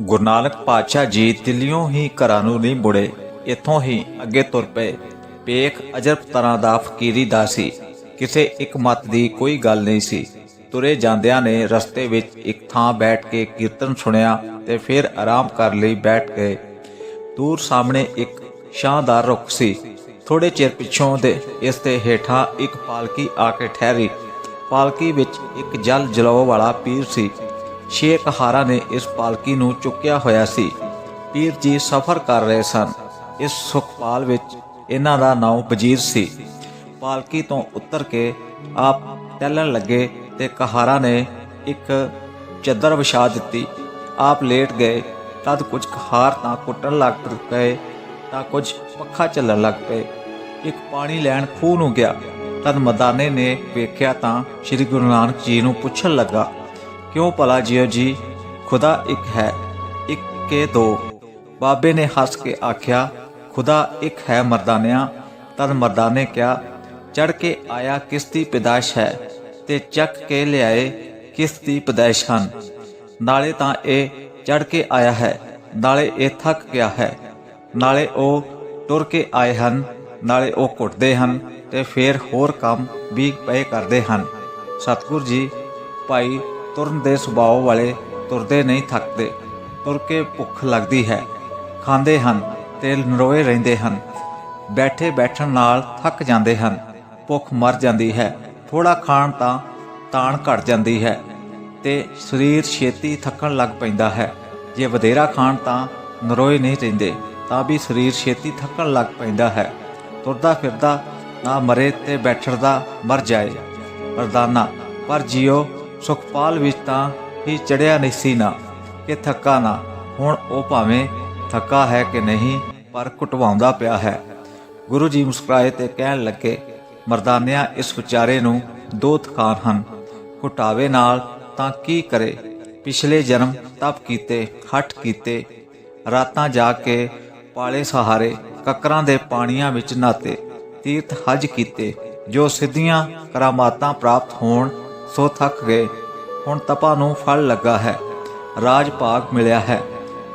ਗੁਰੂ ਨਾਨਕ ਪਾਤਸ਼ਾਹ ਜੀ ਦਿੱਲੀੋਂ ਹੀ ਘਰਾਂ ਨੂੰ ਨਹੀਂ ਮੁੜੇ, ਇੱਥੋਂ ਹੀ ਅੱਗੇ ਤੁਰ ਪਏ। ਪੇਖ ਅਜ਼ਰਬ ਤਰ੍ਹਾਂ ਦਾ ਫਕੀਰੀ ਦਾ ਸੀ, ਕਿਸੇ ਇੱਕ ਮਤ ਦੀ ਕੋਈ ਗੱਲ ਨਹੀਂ ਸੀ। ਤੁਰੇ ਜਾਂਦਿਆਂ ਨੇ ਰਸਤੇ ਵਿੱਚ ਇੱਕ ਥਾਂ ਬੈਠ ਕੇ ਕੀਰਤਨ ਸੁਣਿਆ ਤੇ ਫਿਰ ਆਰਾਮ ਕਰ ਲਈ ਬੈਠ ਗਏ। ਦੂਰ ਸਾਹਮਣੇ ਇੱਕ ਸ਼ਾਨਦਾਰ ਰੁੱਖ ਸੀ। ਥੋੜੇ ਚਿਰ ਪਿੱਛੋਂ ਦੇ ਇਸ ਦੇ ਹੇਠਾਂ ਇੱਕ ਪਾਲਕੀ ਆ ਕੇ ਠਹਿਰੀ। ਪਾਲਕੀ ਵਿੱਚ ਇੱਕ ਜਲ ਜਲਾਉ ਵਾਲਾ ਪੀਰ ਸੀ। ਸ਼ੇਖ ਹਾਰਾ ਨੇ ਇਸ ਪਾਲਕੀ ਨੂੰ ਚੁੱਕਿਆ ਹੋਇਆ ਸੀ। ਪੀਰ ਜੀ ਸਫ਼ਰ ਕਰ ਰਹੇ ਸਨ। ਇਸ ਸੁਖਪਾਲ ਵਿੱਚ ਇਹਨਾਂ ਦਾ ਨਾਮ ਵਜ਼ੀਰ ਸੀ। ਪਾਲਕੀ ਤੋਂ ਉਤਰ ਕੇ ਆਪ ਟਹਿਲਣ ਲੱਗੇ ਤੇ ਕਹਾਰਾ ਨੇ ਇੱਕ ਚੱਦਰ ਵਿਛਾ ਦਿੱਤੀ। ਆਪ ਲੇਟ ਗਏ। ਤਦ ਕੁਝ ਕਹਾਰ ਤਾਂ ਕੁੱਟਣ ਲੱਗ ਪਏ ਤਾਂ ਕੁਝ ਪੱਖਾ ਚੱਲਣ ਲੱਗ ਪਏ। ਇੱਕ ਪਾਣੀ ਲੈਣ ਖੂਹ ਨੂੰ ਗਿਆ। ਤਦ ਮਦਾਨੇ ਨੇ ਵੇਖਿਆ ਤਾਂ ਸ੍ਰੀ ਗੁਰੂ ਨਾਨਕ ਜੀ ਨੂੰ ਪੁੱਛਣ ਲੱਗਾ ਕਿਉਂ ਭਲਾ ਜੀਓ ਜੀ? ਖੁਦਾ ਇੱਕ ਹੈ, ਇੱਕ ਕੇ ਦੋ। ਬਾਬੇ ਨੇ ਹੱਸ ਕੇ ਆਖਿਆ, ਖੁਦਾ ਇੱਕ ਹੈ ਮਰਦਾਨਿਆਂ। ਤਦ ਮਰਦਾਨੇ ਕਿਹਾ ਚੜ ਕੇ ਆਇਆ ਕਿਸ ਦੀ ਪੈਦਾਇਸ਼ ਹੈ? ਤੇ ਚੱਕ ਕੇ ਲਿਆਏ ਕਿਸ ਦੀ ਪੈਦਾਇਸ਼ ਹਨ? ਨਾਲੇ ਤਾਂ ਇਹ ਚੜ ਕੇ ਆਇਆ ਹੈ, ਨਾਲੇ ਇਹ ਥੱਕ ਗਿਆ ਹੈ। ਨਾਲੇ ਉਹ ਤੁਰ ਕੇ ਆਏ ਹਨ, ਨਾਲੇ ਉਹ ਘੁੱਟਦੇ ਹਨ, ਤੇ ਫੇਰ ਹੋਰ ਕੰਮ ਵੀ ਪਏ ਕਰਦੇ ਹਨ। ਸਤਿਗੁਰ ਜੀ, ਭਾਈ ਤੁਰਨ ਦੇ ਸੁਭਾਅ ਵਾਲੇ ਤੁਰਦੇ ਨਹੀਂ ਥੱਕਦੇ। ਤੁਰ ਕੇ ਭੁੱਖ ਲੱਗਦੀ ਹੈ। ਖਾਂਦੇ ਹਨ ਤੇ ਨਰੋਏ ਰਹਿੰਦੇ ਹਨ। ਬੈਠੇ ਬੈਠਣ ਨਾਲ ਥੱਕ ਜਾਂਦੇ ਹਨ। ਭੁੱਖ ਮਰ ਜਾਂਦੀ ਹੈ। ਥੋੜਾ ਖਾਣ ਤਾਂ ਤਾਣ ਘਟ ਜਾਂਦੀ ਹੈ ਤੇ ਸਰੀਰ ਛੇਤੀ ਥੱਕਣ ਲੱਗ ਪੈਂਦਾ ਹੈ। ਜੇ ਵਧੇਰਾ ਖਾਣ ਤਾਂ ਨਰੋਏ ਨਹੀਂ ਰਹਿੰਦੇ, ਤਾਂ ਵੀ ਸਰੀਰ ਛੇਤੀ ਥੱਕਣ ਲੱਗ ਪੈਂਦਾ ਹੈ। ਤੁਰਦਾ ਫਿਰਦਾ ਨਾ ਮਰੇ ਤੇ ਬੈਠਦਾ ਮਰ ਜਾਏ। ਵਰਦਾਨਾ, ਪਰ ਜਿਉ ਸੁਖਪਾਲ ਵਿੱਚ ਤਾਂ ਹੀ ਚੜਿਆ ਨਹੀਂ ਸੀ ਨਾ, ਕਿ ਥੱਕਾ ਨਾ। ਹੁਣ ਉਹ ਭਾਵੇਂ ਥੱਕਾ ਹੈ ਕਿ ਨਹੀਂ, ਪਰ ਕੁਟਵਾਉਂਦਾ ਪਿਆ ਹੈ। ਗੁਰੂ ਜੀ ਮੁਸਕਰਾਏ ਤੇ ਕਹਿਣ ਲੱਗੇ, ਮਰਦਾਨਿਆਂ, ਇਸ ਵਿਚਾਰੇ ਨੂੰ ਦੋ ਥਕਾਨ ਹਨ। ਘੁਟਾਵੇ ਨਾਲ ਤਾਂ ਕੀ ਕਰੇ? ਪਿਛਲੇ ਜਨਮ ਤਪ ਕੀਤੇ, ਹੱਠ ਕੀਤੇ, ਰਾਤਾਂ ਜਾ ਕੇ ਪਾਲੇ ਸਹਾਰੇ, ਕੱਕਰਾਂ ਦੇ ਪਾਣੀਆਂ ਵਿੱਚ ਨਾਤੇ ਤੀਰਥ ਹਜ ਕੀਤੇ, ਜੋ ਸਿੱਧੀਆਂ ਕਰਾਮਾਤਾਂ ਪ੍ਰਾਪਤ ਹੋਣ ਸੋ ਥੱਕ ਗਏ। ਹੁਣ ਤਪਾ ਨੂੰ ਫਲ ਲੱਗਾ ਹੈ। ਰਾਜ ਭਾਗ ਮਿਲਿਆ ਹੈ।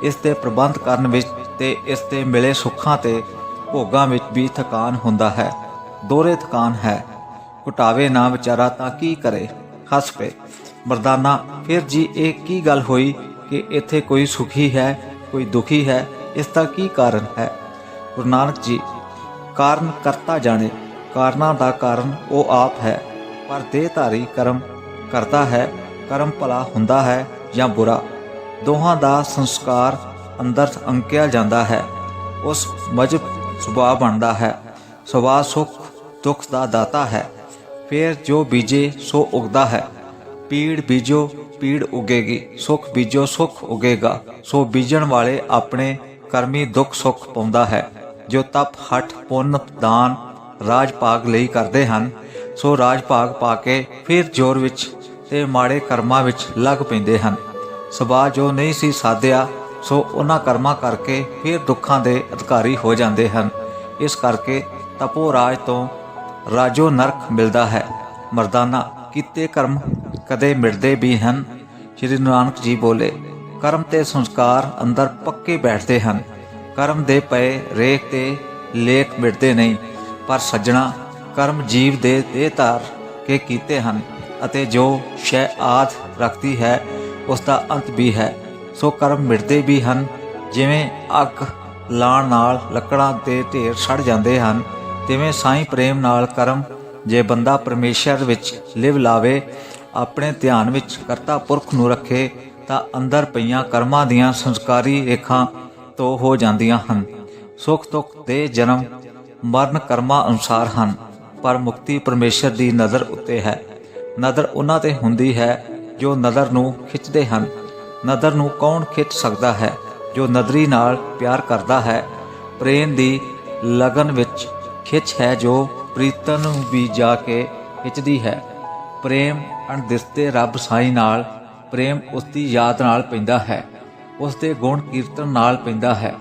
ਇਸ ਦੇ ਪ੍ਰਬੰਧ ਕਰਨ ਵਿੱਚ ਤੇ ਇਸ 'ਤੇ ਮਿਲੇ ਸੁੱਖਾਂ ਤੇ ਭੋਗਾਂ ਵਿੱਚ ਵੀ ਥਕਾਨ ਹੁੰਦਾ ਹੈ। ਦੋਰੇ ਥਕਾਨ ਹੈ। ਘੁਟਾਵੇ ਨਾ ਵਿਚਾਰਾ ਤਾਂ ਕੀ ਕਰੇ? ਹੱਸ ਪਏ। ਮਰਦਾਨਾ, ਫਿਰ ਜੀ, ਇਹ ਕੀ ਗੱਲ ਹੋਈ ਕਿ ਇੱਥੇ ਕੋਈ ਸੁਖੀ ਹੈ, ਕੋਈ ਦੁਖੀ ਹੈ? ਇਸ ਦਾ ਕੀ ਕਾਰਨ ਹੈ? ਗੁਰੂ ਨਾਨਕ ਜੀ, ਕਾਰਨ ਕਰਤਾ ਜਾਣੇ। ਕਾਰਨਾਂ ਦਾ ਕਾਰਨ ਉਹ ਆਪ ਹੈ। ਪਰ ਦੇਹਧਾਰੀ ਕਰਮ ਕਰਦਾ ਹੈ, ਕਰਮ ਭਲਾ ਹੁੰਦਾ ਹੈ ਜਾਂ ਬੁਰਾ, ਦੋਹਾਂ ਦਾ ਸੰਸਕਾਰ ਅੰਦਰ ਅੰਕਿਆ ਜਾਂਦਾ ਹੈ, ਉਸ ਮਜਬ ਸੁਭਾਅ ਬਣਦਾ ਹੈ, ਸੁਭਾਅ ਸੁਖ, ਦੁੱਖ ਦਾ ਦਾਤਾ ਹੈ, ਫਿਰ ਜੋ ਬੀਜੇ ਸੋ ਉਗਦਾ ਹੈ, ਪੀੜ ਬੀਜੋ ਪੀੜ ਉਗੇਗੀ, ਸੁਖ ਬੀਜੋ ਸੁਖ ਉਗੇਗਾ, ਸੋ ਬੀਜਣ ਵਾਲੇ ਆਪਣੇ ਕਰਮੀ ਦੁੱਖ ਸੁਖ ਪਾਉਂਦਾ ਹੈ, ਜੋ ਤਪ, ਹਠ, ਪੁੰਨ, ਦਾਨ, ਰਾਜ ਭਾਗ ਲਈ ਕਰਦੇ ਹਨ ਸੋ ਰਾਜ ਭਾਗ ਪਾ ਕੇ ਫਿਰ ਜੋਰ ਵਿੱਚ ਤੇ ਮਾੜੇ ਕਰਮਾਂ ਵਿੱਚ ਲੱਗ ਪੈਂਦੇ ਹਨ। ਸੁਭਾਅ ਜੋ ਨਹੀਂ ਸੀ ਸਾਧਿਆ, ਸੋ ਉਹਨਾਂ ਕਰਮਾਂ ਕਰਕੇ ਫਿਰ ਦੁੱਖਾਂ ਦੇ ਅਧਿਕਾਰੀ ਹੋ ਜਾਂਦੇ ਹਨ। ਇਸ ਕਰਕੇ ਤਪੋ ਰਾਜ ਤੋਂ ਰਾਜੋ ਨਰਕ ਮਿਲਦਾ ਹੈ। ਮਰਦਾਨਾ, ਕੀਤੇ ਕਰਮ ਕਦੇ ਮਿਟਦੇ ਵੀ ਹਨ। ਸ਼੍ਰੀ ਨਾਨਕ ਜੀ ਬੋਲੇ, ਕਰਮ ਤੇ ਸੰਸਕਾਰ ਅੰਦਰ ਪੱਕੇ ਬੈਠਦੇ ਹਨ। ਕਰਮ ਦੇ ਪਏ ਰੇਖ ਤੇ ਲੇਖ ਮਿਟਦੇ ਨਹੀਂ, ਪਰ ਸੱਜਣਾ ਕਰਮ ਜੀਵ ਦੇ ਦੇਹ ਧਾਰ ਕੇ ਕੀਤੇ ਹਨ ਅਤੇ ਜੋ ਸ਼ੈ ਆਦ ਰੱਖਦੀ ਹੈ, ਉਸ ਦਾ ਅੰਤ ਵੀ ਹੈ। ਸੋ ਕਰਮ ਮਿਟਦੇ ਵੀ ਹਨ, ਜਿਵੇਂ ਅੱਗ ਲਾਣ ਨਾਲ ਲੱਕੜਾਂ ਦੇ ਢੇਰ ਸੜ ਜਾਂਦੇ ਹਨ, ਤਿਵੇਂ ਸਾਈਂ ਪ੍ਰੇਮ ਨਾਲ ਕਰਮ, ਜੇ ਬੰਦਾ ਪਰਮੇਸ਼ਰ ਵਿੱਚ ਲਿਵ ਲਾਵੇ, ਆਪਣੇ ਧਿਆਨ ਵਿੱਚ ਕਰਤਾ ਪੁਰਖ ਨੂੰ ਰੱਖੇ, ਤਾਂ ਅੰਦਰ ਪਈਆਂ ਕਰਮਾਂ ਦੀਆਂ ਸੰਸਕਾਰੀ ਰੇਖਾਂ ਤੋਂ ਹੋ ਜਾਂਦੀਆਂ ਹਨ। ਸੁਖ ਦੁੱਖ ਦੇ ਜਨਮ ਮਰਨ ਕਰਮਾਂ ਅਨੁਸਾਰ ਹਨ। ਪਰ ਮੁਕਤੀ ਪਰਮੇਸ਼ਰ ਦੀ ਨਜ਼ਰ ਉੱਤੇ ਹੈ। ਨਜ਼ਰ ਉਹਨਾਂ ਤੇ ਹੁੰਦੀ ਹੈ ਜੋ ਨਜ਼ਰ ਨੂੰ ਖਿੱਚਦੇ ਹਨ। ਨਜ਼ਰ ਨੂੰ ਕੌਣ ਖਿੱਚ ਸਕਦਾ ਹੈ ਜੋ ਨਜ਼ਰੀ ਨਾਲ ਪਿਆਰ ਕਰਦਾ ਹੈ? ਪ੍ਰੇਮ ਦੀ ਲਗਨ ਵਿੱਚ ਖਿੱਚ ਹੈ ਜੋ ਪ੍ਰੀਤਨ ਨੂੰ ਵੀ ਜਾ ਕੇ ਖਿੱਚਦੀ ਹੈ। ਪ੍ਰੇਮ ਅਣਦਿਸਤੇ ਰੱਬ ਸਾਈ ਨਾਲ, ਪ੍ਰੇਮ ਉਸ ਦੀ ਯਾਦ ਨਾਲ ਪੈਂਦਾ ਹੈ। ਉਸ ਦੇ ਗੁਣ ਕੀਰਤਨ ਨਾਲ ਪੈਂਦਾ ਹੈ।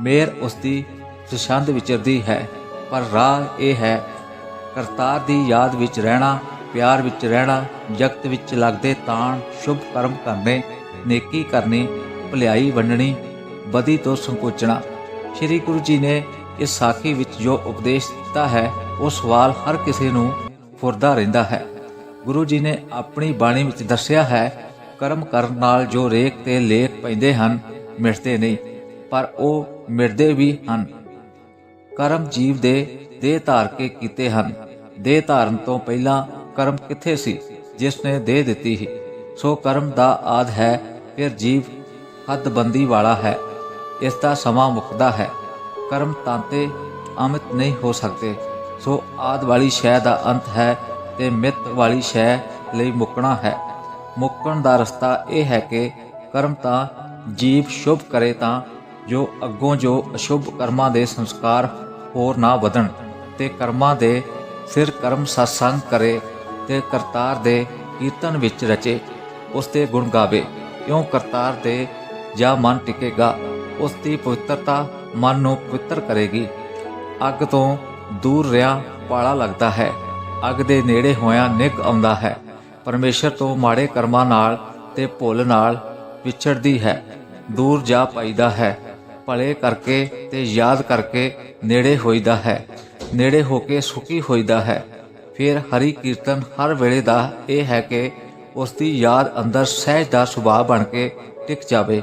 ਮੇਰ ਉਸ ਦੀ ਸੁਸ਼ੰਦ ਵਿਚਰਦੀ ਹੈ। ਪਰ ਰਾਹ ਇਹ ਹੈ ਕਰਤਾਰ ਦੀ ਯਾਦ ਵਿੱਚ ਰਹਿਣਾ, ਪਿਆਰ ਵਿੱਚ ਰਹਿਣਾ, ਜਗਤ ਵਿੱਚ ਲੱਗਦੇ ਤਾਣ, ਸ਼ੁਭ ਕਰਮ ਕਰਨੇ, ਨੇਕੀ ਕਰਨੀ, ਭਲਾਈ ਵੰਡਣੀ, ਬਦੀ ਤੋਂ ਸੰਕੋਚਣਾ। ਸ੍ਰੀ ਗੁਰੂ ਜੀ ਨੇ ਇਸ ਸਾਖੀ ਵਿੱਚ ਜੋ ਉਪਦੇਸ਼ ਦਿੱਤਾ ਹੈ, ਉਹ ਸਵਾਲ ਹਰ ਕਿਸੇ ਨੂੰ ਫੁਰਦਾ ਰਹਿੰਦਾ ਹੈ। ਗੁਰੂ ਜੀ ਨੇ ਆਪਣੀ ਬਾਣੀ ਵਿੱਚ ਦੱਸਿਆ ਹੈ, ਕਰਮ ਕਰਨ ਨਾਲ ਜੋ ਰੇਖ ਤੇ ਲੇਖ ਪੈਂਦੇ ਹਨ, ਮਿਟਦੇ ਨਹੀਂ, ਪਰ ਉਹ ਮਿਟਦੇ ਵੀ ਹਨ। ਕਰਮ ਜੀਵ ਦੇ ਦੇਹ ਧਾਰ ਕੇ ਕੀਤੇ ਹਨ। ਦੇਹ ਧਾਰਨ ਤੋਂ ਪਹਿਲਾਂ ਕਰਮ ਕਿੱਥੇ ਸੀ? ਜਿਸ ਨੇ ਦੇ ਦਿੱਤੀ ਸੀ। ਸੋ ਕਰਮ ਦਾ ਆਦ ਹੈ, ਫਿਰ ਜੀਵ ਹੱਦਬੰਦੀ ਵਾਲਾ ਹੈ। ਇਸ ਦਾ ਸਮਾਂ ਮੁੱਕਦਾ ਹੈ। ਕਰਮ ਤਾਂਤੇ ਅਮਿਤ ਨਹੀਂ ਹੋ ਸਕਦੇ। ਸੋ ਆਦ ਵਾਲੀ ਸ਼ੈ ਦਾ ਅੰਤ ਹੈ ਤੇ ਮਿੱਤ ਵਾਲੀ ਸ਼ੈ ਲਈ ਮੁੱਕਣਾ ਹੈ। ਮੁੱਕਣ ਦਾ ਰਸਤਾ ਇਹ ਹੈ ਕਿ ਕਰਮ ਤਾਂ ਜੀਵ ਸ਼ੁਭ ਕਰੇ ਤਾਂ ਜੋ ਅੱਗੋਂ ਜੋ ਅਸ਼ੁਭ ਕਰਮਾਂ ਦੇ ਸੰਸਕਾਰ ਹੋਰ ਨਾ ਵਧਣ ਤੇ ਕਰਮਾਂ ਦੇ ਸਿਰ ਕਰਮ ਸਤਸੰਗ ਕਰੇ ਤੇ ਕਰਤਾਰ ਦੇ ਕੀਰਤਨ ਵਿੱਚ ਰਚੇ ਉਸ ਦੇ ਗੁਣ ਗਾਵੇ। ਕਿਉਂ ਕਰਤਾਰ ਦੇ ਜਾਂ ਮਨ ਟਿਕੇਗਾ ਉਸ ਦੀ ਪਵਿੱਤਰਤਾ ਮਨ ਨੂੰ ਪਵਿੱਤਰ ਕਰੇਗੀ। ਅੱਗ ਤੋਂ ਦੂਰ ਰਿਆਂ ਪਾਲਾ ਲੱਗਦਾ ਹੈ। ਅੱਗ ਦੇ ਨੇੜੇ ਹੋਇਆ ਨਿੱਘ ਆਉਂਦਾ ਹੈ। ਪਰਮੇਸ਼ਰ ਤੋਂ ਮਾੜੇ ਕਰਮਾਂ ਨਾਲ ਤੇ ਭੁੱਲ ਨਾਲ ਵਿਛੜਦੀ ਹੈ। ਦੂਰ ਜਾ ਪਾਈਦਾ ਹੈ। ਭਲੇ ਕਰਕੇ ਤੇ ਯਾਦ ਕਰਕੇ ਨੇੜੇ ਹੋਈਦਾ ਹੈ। ਨੇੜੇ ਹੋ ਕੇ ਸੁਖੀ ਹੋਈਦਾ ਹੈ। ਫਿਰ ਹਰੀ ਕੀਰਤਨ ਹਰ ਵੇਲੇ ਦਾ ਇਹ ਹੈ ਕਿ ਉਸ ਦੀ ਯਾਦ ਅੰਦਰ ਸਹਿਜ ਦਾ ਸੁਭਾਅ ਬਣ ਕੇ ਟਿਕ ਜਾਵੇ।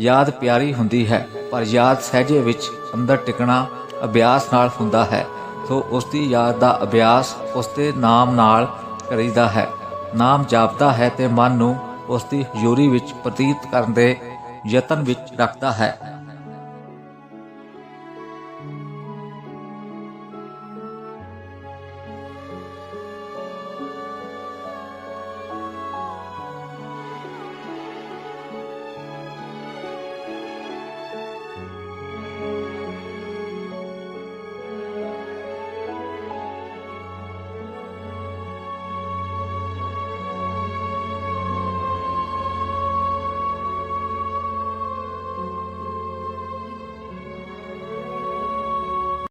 ਯਾਦ ਪਿਆਰੀ ਹੁੰਦੀ ਹੈ, ਪਰ ਯਾਦ ਸਹਿਜੇ ਵਿੱਚ ਅੰਦਰ ਟਿਕਣਾ ਅਭਿਆਸ ਨਾਲ ਹੁੰਦਾ ਹੈ। ਸੋ ਉਸ ਦੀ ਯਾਦ ਦਾ ਅਭਿਆਸ ਉਸ ਦੇ ਨਾਮ ਨਾਲ ਕਰੀਦਾ ਹੈ। ਨਾਮ ਜਾਪਦਾ ਹੈ ਤੇ ਮਨ ਨੂੰ ਉਸ ਦੀ ਹਜ਼ੂਰੀ ਵਿੱਚ ਪ੍ਰਤੀਤ ਕਰਨ ਦੇ ਯਤਨ ਵਿੱਚ ਰੱਖਦਾ ਹੈ।